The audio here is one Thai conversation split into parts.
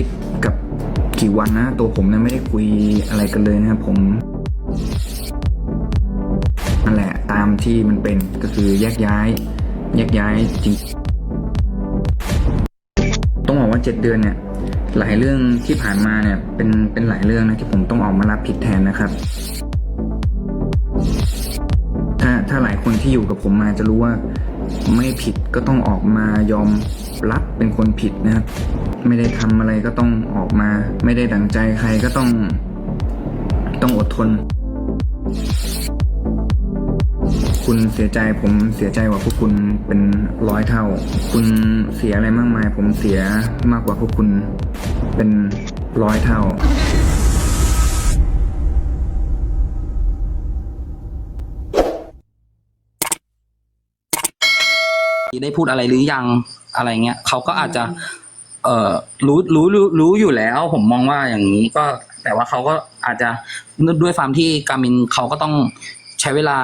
ทิตย์กับกี่วันนะ ตัวผมเนี่ยไม่ได้คุยอะไรกันเลยนะครับผมนั่นแหละตามที่มันเป็นก็คือแยกย้าย แยกย้ายจริง ต้องบอกว่าเจ็ดเดือนเนี่ย หลายเรื่องที่ผ่านมาเนี่ยเป็นเป็นหลายเรื่องนะที่ผมต้องออกมารับผิดแทนนะครับถ้าถ้าหลายคนที่อยู่กับผมมาจะรู้ว่าไม่ผิดก็ต้องออกมายอม รับเป็นคนผิดนะครับ ไม่ได้ทำอะไรก็ต้องออกมา ไม่ได้ดังใจใครก็ต้องต้องอดทน คุณเสียใจผมเสียใจกว่าพวกคุณเป็นร้อยเท่า คุณเสียอะไรมากมาย ผมเสียมากกว่าพวกคุณเป็นร้อยเท่า ได้พูดอะไรหรือยังอะไรเงี้ยเขาก็อาจจะ เอ่อรู้รู้รู้รู้อยู่แล้ว ผมมองว่าอย่างนี้ก็ แต่ว่าเขาก็อาจจะด้วยความที่การมินเขาก็ต้องใช้เวลา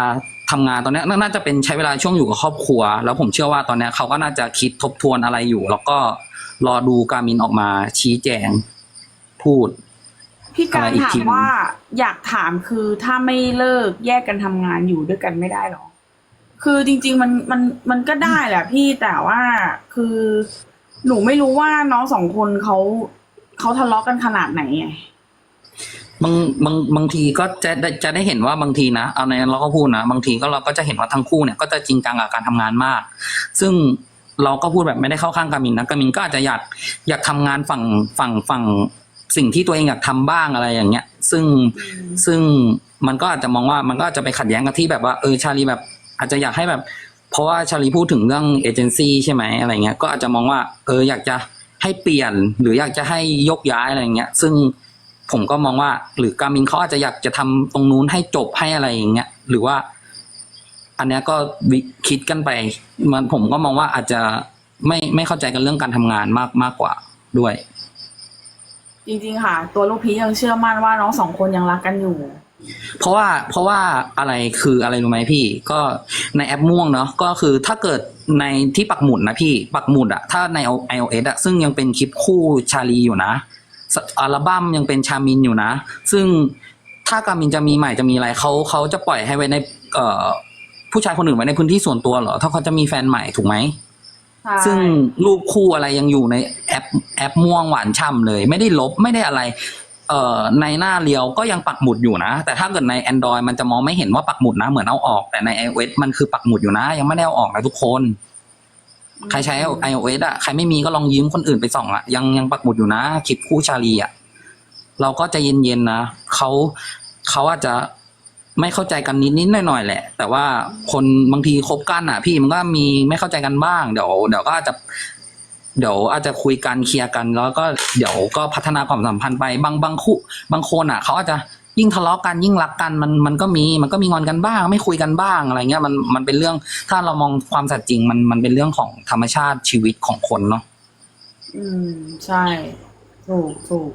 ทำงานตอนเนี้ยน่าน่าจะเป็นใช้เวลาช่วงอยู่กับครอบครัว แล้วผมเชื่อว่าตอนเนี้ยเขาก็น่าจะคิดทบทวนอะไรอยู่ แล้วก็รอดูการมินออกมาชี้แจงพูดพี่การอะไรอีกถาทีมว่าอยากถามคือถ้าไม่เลิกแยกกันทำงานอยู่ด้วยกันไม่ได้หรอ คือจริง ๆ มันมันมันก็ได้แหละพี่แต่ว่าคือหนูไม่รู้ว่าน้องสองคนเขาเขาทะเลาะกันขนาดไหนไงบางบางบางทีก็จะได้จะได้เห็นว่าบางทีนะเอาในนั้นเราก็พูดนะบางทีก็เราก็จะเห็นว่าทั้งคู่เนี่ย ก็จะจริงจังกับการทำงานมาก ซึ่งเราก็พูดแบบไม่ได้เข้าข้างกามินนะกามินก็อาจจะอยากอยากทำงานฝั่งฝั่งฝั่งสิ่งที่ตัวเองอยากทำบ้างอะไรอย่างเงี้ย ซึ่งซึ่งมันก็อาจจะมองว่ามันก็อาจจะไปขัดแย้งกับที่แบบว่าเออชาลีแบบ อาจจะอยากให้แบบ เพราะว่าชาลีพูดถึงเรื่องเอเจนซี่ใช่ไหมอะไรเงี้ยก็อาจจะมองว่าเอออยากจะให้เปลี่ยนหรืออยากจะให้ยกย้ายอะไรเงี้ย ซึ่งผมก็มองว่า หรือการมินเขาอาจจะอยากจะทำตรงนู้นให้จบให้อะไรอย่างเงี้ยหรือว่า อันเนี้ยก็คิดกันไป มันผมก็มองว่าอาจจะไม่ไม่เข้าใจกันเรื่องการทำงานมากมากกว่าด้วย จริงๆค่ะ ตัวลูกพียังเชื่อมั่นว่าน้องสองคนยังรักกันอยู่ เพราะว่าเพราะว่าอะไรคืออะไรรู้ไหมพี่ ก็ในแอปม่วงเนาะก็คือถ้าเกิดในที่ปักหมุดนะพี่ปักหมุดอะถ้าใน iOS อะซึ่งยังเป็นคลิปคู่ชาลีอยู่นะสอัลบั้มยังเป็นชามินอยู่นะ ซึ่งถ้าการมินจะมีใหม่จะมีอะไรเขาเขาจะปล่อยให้ไว้ใน เอ่อ ผู้ชายคนอื่นไว้ในพื้นที่ส่วนตัวเหรอ ถ้าเขาจะมีแฟนใหม่ถูกไหมใช่ซึ่งรูปคู่อะไรยังอยู่ในแอปแอปม่วงหวานฉ่ำเลย ไม่ได้ลบไม่ได้อะไร เอ่อในหน้าเรียวก็ยังปักหมุดอยู่นะ แต่ถ้าเกิดใน Android มันจะมองไม่เห็นว่าปักหมุดนะ เหมือนเอาออก แต่ใน iOS มันคือปักหมุดอยู่นะ ยังไม่ได้เอาออกนะทุกคน ใครใช้ iOS อะใครไม่มีก็ลองยืมคนอื่นไปส่องอะยังยังปักหมุดอยู่นะคลิปคู่ชาลีอะเราก็จะเย็นๆนะเขาเขาอาจจะไม่เข้าใจกันนิดๆหน่อยๆแหละ แต่ว่าคนบางทีคบกันอะ พี่มันก็มีไม่เข้าใจกันบ้างเดี๋ยวเดี๋ยวก็อาจจะ เดี๋ยวอาจจะคุยกันเคลียร์กันแล้วก็เดี๋ยวก็พัฒนาความสัมพันธ์ไปบางบางคู่บางคนอะเขาอาจจะยิ่งทะเลาะกันยิ่งรักกันมันมันก็มีมันก็มีงอนกันบ้าง ไม่คุยกันบ้างอะไรเงี้ยมันมันเป็นเรื่องถ้าเรามองความสัตย์จริงมันมันเป็นเรื่องของธรรมชาติชีวิตของคนเนาะอืมใช่ถูกถูก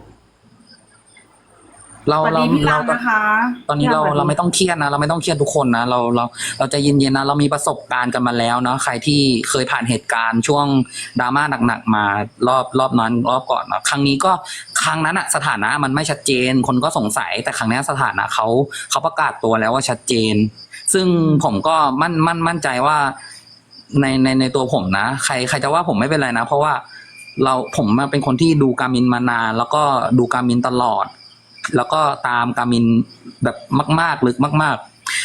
เราสวัสเราดีพี่เรากันนะคะตอนนี้เราพี่กัสวัสดีเราไม่ต้องเครียดนะเราไม่ต้องเครียดทุกคนนะเราเราเราใจะเย็นๆนะเรามีประสบการณ์กันมาแล้วเนาะใครที่เคยผ่านเหตุการณ์ช่วงดราม่าหนักๆมารอบรอบนั้นรอบก่อนเนาะครั้งนี้ก็ครั้งนั้นอะสถานะมันไม่ชัดเจน คนก็สงสัยแต่ครั้งนี้สถานะเขาเขาประกาศตัวแล้วว่าชัดเจน ซึ่งผมก็มั่นมั่นมั่นใจว่าในในในตัวผมนะ ใครใครจะว่าผมไม่เป็นไรนะ เพราะว่าเราผมมาเป็นคนที่ดูการมินมานาน แล้วก็ดูการมินตลอด แล้วก็ตามการมินแบบมาก ๆ ลึกมาก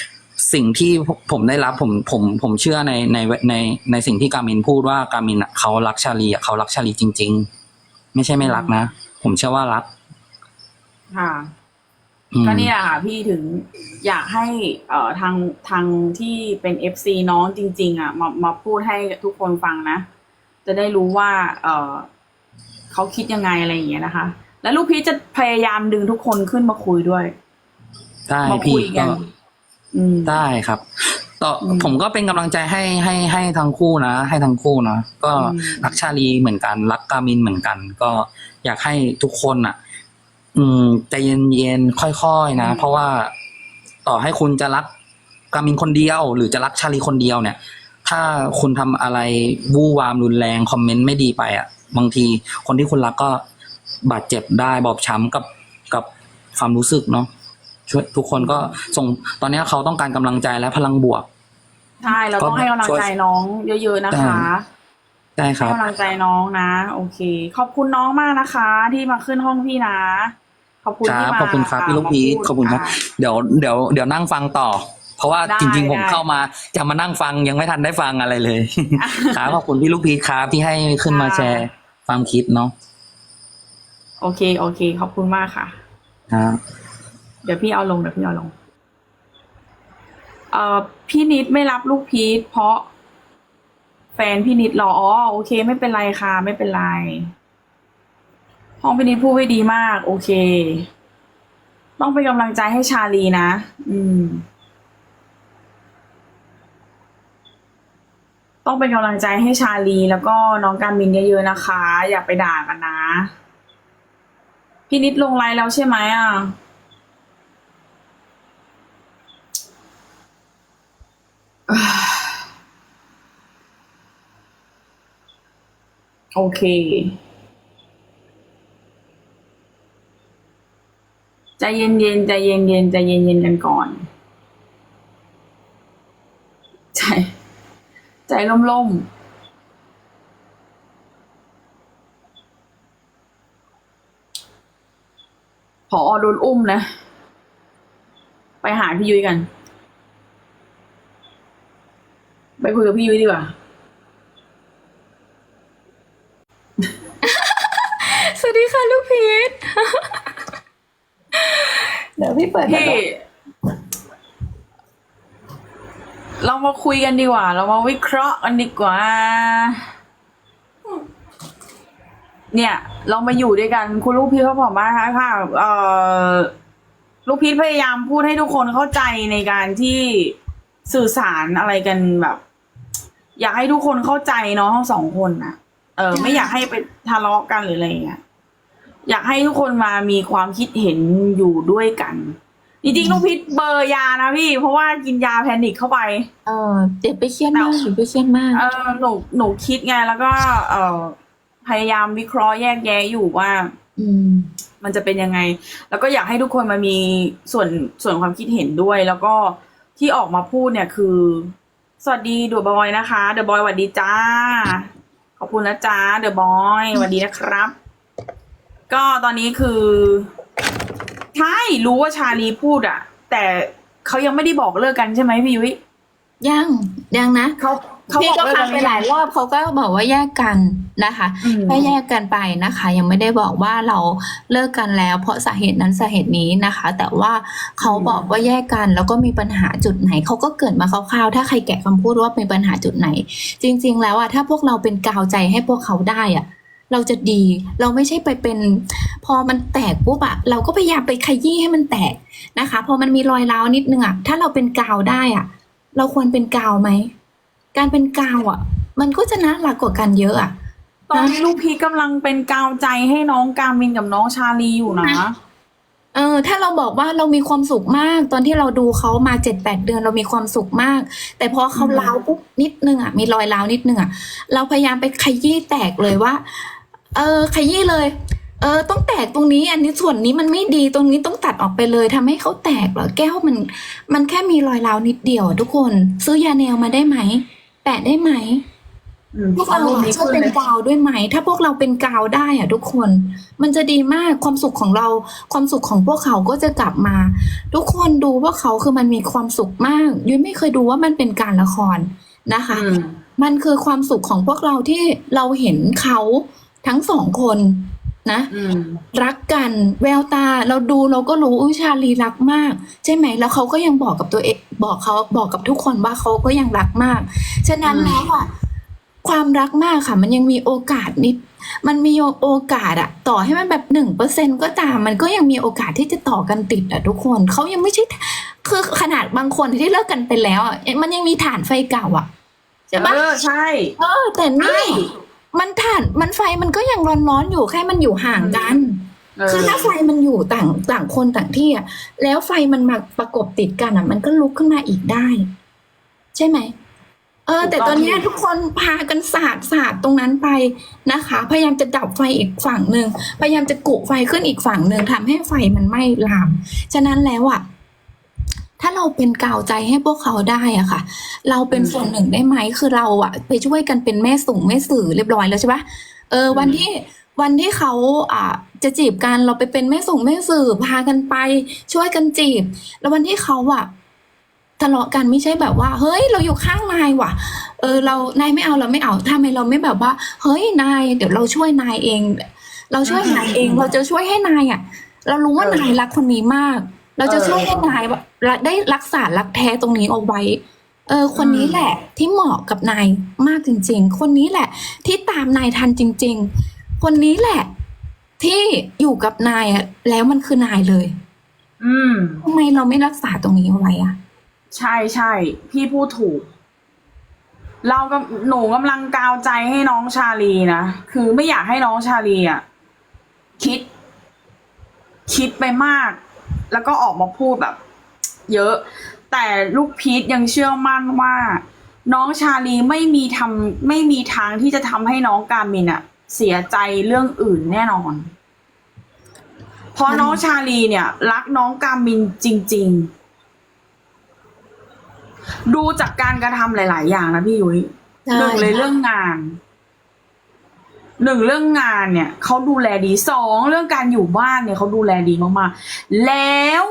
ๆ สิ่งที่ผมได้รับผมผมผมเชื่อในในในในสิ่งที่การมินพูดว่าการมินอะเขารักชาลีอะเขารักชาลีจริง ๆ ไม่ใช่ไม่รักนะ ผมเชื่อว่ารัก ค่ะอืม ก็เนี่ยค่ะพี่ถึงอยากให้เอ่อทางทางที่เป็นเอฟซีน้องจริง ๆ อะ มามาพูดให้ทุกคนฟังนะ จะได้รู้ว่า เอ่อเขาคิดยังไงอะไรอย่างเงี้ยนะคะ แล้วลูกพีชจะพยายามดึงทุกคนขึ้นมาคุยด้วย ได้มาพี่คุยกัก็นอืม ได้ครับต่ออมผมก็เป็นกำลังใจให้ให้ให้ทั้งคู่นะ ให้ทั้งคู่นะก็อืม รักชาลีเหมือนกัน รักกามินเหมือนกัน ก็อยากให้ทุกคนอะ อืมใจเย็นๆค่อยๆนะ เพราะว่าต่อให้คุณจะรักกามินคนเดียว หรือจะรักชาลีคนเดียวเนี่ย ถ้าคุณทำอะไรวู่วามรุนแรงคอมเมนต์ไม่ดีไปอะ บางทีคนที่คุณรักก็ บาดเจ็บได้บอบช้ำกับกับความรู้สึกเนาะช่วยทุกคนก็ส่งตอนนี้เขาต้องการกำลังใจและพลังบวก ใช่เราต้องให้กำลังใจน้องเยอะๆนะคะใช่คให้รับ กำลังใจน้องนะ โอเค ขอบคุณน้องมากนะคะ ที่มาขึ้นห้องพี่นะ ขอบคุณครัที่บมาขอบคุณครับพี่ลูกพีชมาพูดขอบคุณครับะ เดี๋ยวเดี๋ยวเดี๋ยวนั่งฟังต่อ เพราะว่าได้จริง ๆ ผมได้ เข้ามาจะมานั่งฟังยังไม่ทันได้ฟังอะไรเลย ครับขอบคุณพี่ลูกพีชครับที่ให้ขึ้นมาแชร์ความคิดเนาะ โอเค โอเค ขอบคุณมากค่ะ ครับเดี๋ยวพี่เอาลงเดี๋ยวพี่เอาลง เอ่อพี่นิดไม่รับลูกพีชเพราะ แฟนพี่นิดรออ๋อโอเค ไม่เป็นไรค่ะ ไม่เป็นไรห้องพี่นิดพูดไว้ดีมาก โอเค ต้องเป็นกำลังใจให้ชาลีนะ อืม ต้องเป็นกำลังใจให้ชาลีแล้วก็น้องการมินเยอะๆนะคะ อย่าไปด่ากันนะ พี่นิดลงไลน์แล้วใช่ไหมอะ โอเค ใจเย็นๆใจเย็นๆใจเย็นๆกันก่อน ใจ ใจล่มๆ พอโดนอุ้มนะ ไปหาพี่ยุ้ยกัน ไปคุยกับพี่ยุ้ยดีกว่า สวัสดีค่ะลูกพีชเดี๋ยวพี่เปิดพี่เรามาคุยกันดีกว่า เรามาวิเคราะห์กันดีกว่า เนี่ย เรามาอยู่ด้วยกัน คุณลูกพีชเขาบอกมาค่ะค่ะเอ่อลูกพีชพยายามพูดให้ทุกคนเข้าใจในการที่สื่อสารอะไรกันแบบ อยากให้ทุกคนเข้าใจเนาะทั้งสองคนนะเออ ไม่อยากให้ไปทะเลาะกันหรืออะไรอย่างเงี้ยอยากให้ทุกคนมามีความคิดเห็นอยู่ด้วยกันจริงๆลูกพิษเบอร์ยานะพี่ เพราะว่ากินยาแพนิคเข้าไป เออเดี๋ยวไปเครียดมากเดี๋ยวไปเครียดมากเออหนูหนูคิดไงแล้วก็ เออ พยายามวิเคราะห์แยกแยะอยู่ว่า อืม มันจะเป็นยังไง แล้วก็อยากให้ทุกคนมามีส่วนส่วนความคิดเห็นด้วย แล้วก็ที่ออกมาพูดเนี่ยคือ สวัสดีเดอะบอยนะคะเดอะบอยสวัสดีจ้า ขอบคุณนะจ้าเดอะบอยสวัสดีนะครับ ก็ตอนนี้คือ ใช่รู้ว่าชาลีพูดอะแต่เขายังไม่ได้บอกเลิกกันใช่ไหมพี่ยุ้ยยังยังนะเขาเขา พี่บอกก็เลิกฟักังนไปไม่หลายรอบเขาก็บอกว่าแยกกันนะคะอืมแค่แยกกันไปนะคะ ยังไม่ได้บอกว่าเราเลิกกันแล้ว เพราะสาเหตุนั้นสาเหตุนี้นะคะ แต่ว่าเขาบอกว่าแยกกันแล้วก็มีปัญหาจุดไหนเขาก็เกริดมาคร่าวๆถ้าใครแกะคำพูดว่ามีปัญหาจุดไหน จริง ๆ แล้วอะถ้าพวกเราเป็นกาวใจให้พวกเขาได้อะเราจะดีเราไม่ใช่ไปเป็น พอมันแตกปุ๊บอะเราก็พยายามไปขยี้ให้มันแตกนะคะ พอมันมีรอยร้าวนิดนึงอะถ้าเราเป็นกาวได้อะเราควรเป็นกาวไหม การเป็นกาวอะมันก็จะน่ารักกว่ากันเยอะอะตอนนี้ลูกพีชกำลังเป็นกาวใจให้น้องกามินกับน้องชาลีอยู่นะเออถ้าเราบอกว่าเรามีความสุขมาก ตอนที่เราดูเขามาเจ็ดแปดเดือนเรามีความสุขมาก แต่พอเขาอืมร้าวปุ๊บนิดนึงอะมีรอยร้าวนิดนึงอะเราพยายามไปขยี้แตกเลยว่า เออขยี้เลย เออ ต้องแตกตรงนี้ อันนี้ส่วนนี้มันไม่ดีตรงนี้ต้องตัดออกไปเลยทำให้เขาแตกเหรอแก้วมัน มันแค่มีรอยร้าวนิดเดียวอะทุกคน ซื้อยาแนวมาได้ไหม แปะได้ไหมอืมพวกเรารูปอะนี้ช่วยขึ้นเป็นเลยกาวด้วยไหม ถ้าพวกเราเป็นกาวได้อะทุกคน มันจะดีมากความสุขของเรา ความสุขของพวกเขาก็จะกลับมา ทุกคนดูว่าเขาคือมันมีความสุขมาก ยุ้ยไม่เคยดูว่ามันเป็นการละครนะคะอืมมันคือความสุขของพวกเราที่เราเห็นเขาทั้งสองคน นะอืมรักกันแววตาเราดูเราก็รู้อุ้ยชาลีรักมาก ใช่ไหมแล้วเขาก็ยังบอกกับตัวเองบอกเขาบอกกับทุกคนว่าเขาก็ยังรักมาก ฉะนั้นอืมแล้วอะความรักมากค่ะ มันยังมีโอกาสนิด มันมีโอกาสอะต่อให้มันแบบหนึ่งเปอร์เซ็นก็ตาม มันก็ยังมีโอกาสที่จะต่อกันติดอะทุกคนเขายังไม่ใช่คือขนาดบางคนที่เลิกกันไปแล้วอะมันยังมีฐานไฟเก่าอะใช่ปะเออใช่ เออแต่นี่ใช่ มันถ่านมันไฟมันก็ยังร้อนๆอยู่แค่มันอยู่ห่างกันเออคือถ้าไฟมันอยู่ต่างต่างคนต่างที่อะแล้วไฟมันมาประกบติดกันอะ มันก็ลุกขึ้นมาอีกได้ ใช่ไหมเออ แต่ตอนเนี้ยทุกคนพากันสาดสาดตรงนั้นไปนะคะ พยายามจะดับไฟอีกฝั่งหนึ่งพยายามจะกุไฟขึ้นอีกฝั่งหนึ่งทำให้ไฟมันไหม้ลาม ฉะนั้นแล้วอะ ถ้าเราเป็นกาวใจให้พวกเขาได้อะค่ะ เราเป็นส่วนหนึ่งได้ไหมคือเราอะไปช่วยกันเป็นแม่ส่งแม่สื่อเรียบร้อยแล้วใช่ปะเออวันที่วันที่เขาอ่าจะจีบกันเราไปเป็นแม่ส่งแม่สื่อพากันไป ช่วยกันจีบ แล้ววันที่เขาอะทะเลาะกันไม่ใช่แบบว่า เฮ้ย เราอยู่ข้างนายว่ะ เออ เรานายไม่เอาเราไม่เอาทำไมเราไม่แบบว่า เฮ้ยนายเดี๋ยวเราช่วยนายเอง เราช่วยนายเอง เราจะช่วยให้นายอะ เรารู้ว่านายรักคนนี้มาก เราจะช่วยให้นายแบบได้รักษารักแท้ตรงนี้เอาไว้ เออ คนนี้แหละ ที่เหมาะกับนายมากจริง ๆ คนนี้แหละ ที่ตามนายทันจริง ๆ คนนี้แหละ ที่อยู่กับนายอะแล้วมันคือนายเลย อืมทำไมเราไม่รักษาตรงนี้เอาไว้อะใช่ใช่พี่พูดถูก เราก็หนูกำลังกาวใจให้น้องชาลีนะคือไม่อยากให้น้องชาลีอะคิด คิดไปมาก แล้วก็ออกมาพูดแบบ เยอะ แต่ลูกพีทยังเชื่อมั่นว่า น้องชาลีไม่มีทำไม่มีทางที่จะทำให้น้องกามินอะเสียใจเรื่องอื่นแน่นอน เพราะน้องชาลีเนี่ย รักน้องกามินจริง ๆ ดูจากการกระทำหลาย ๆ อย่างนะพี่ยุ้ยหนึ่งเลยเรื่องงาน หนึ่งเรื่องงานเนี่ยเขาดูแลดีสองเรื่องการอยู่บ้านเนี่ยเขาดูแลดีมากๆแล้ว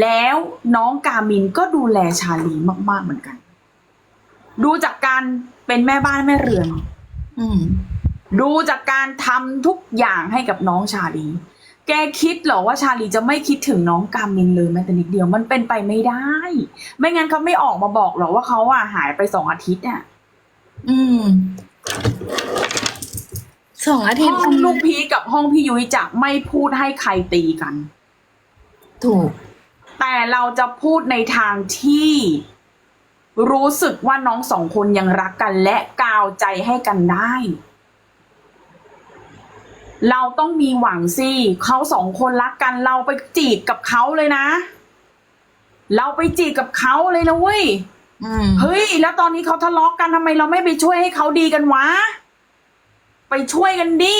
แล้วน้องกามินก็ดูแลชาลีมาก ๆเหมือนกัน ดูจากการเป็นแม่บ้านแม่เรือน อืมดูจากการทำทุกอย่างให้กับน้องชาลี แกคิดเหรอว่าชาลีจะไม่คิดถึงน้องกามินเลยแม้แต่นิดเดียวมันเป็นไปไม่ได้ ไม่งั้นเขาไม่ออกมาบอกหรอกว่าเขาอะหายไปสองอาทิตย์อะอืม สองอาทิตย์ห้องลูกพีชกับห้องพี่ยุ้ยจะไม่พูดให้ใครตีกัน ถูก แต่เราจะพูดในทางที่รู้สึกว่าน้องสองคนยังรักกันและกาวใจให้กันได้ เราต้องมีหวังสิเขาสองคนรักกัน เราไปจีบกับเขาเลยนะ เราไปจีบกับเขาเลยนะเว้ยอืม เฮ้ย แล้วตอนนี้เขาทะเลาะกันทำไมเราไม่ไปช่วยให้เขาดีกันวะ ไปช่วยกันดิ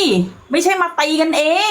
ไม่ใช่มาตีกันเอง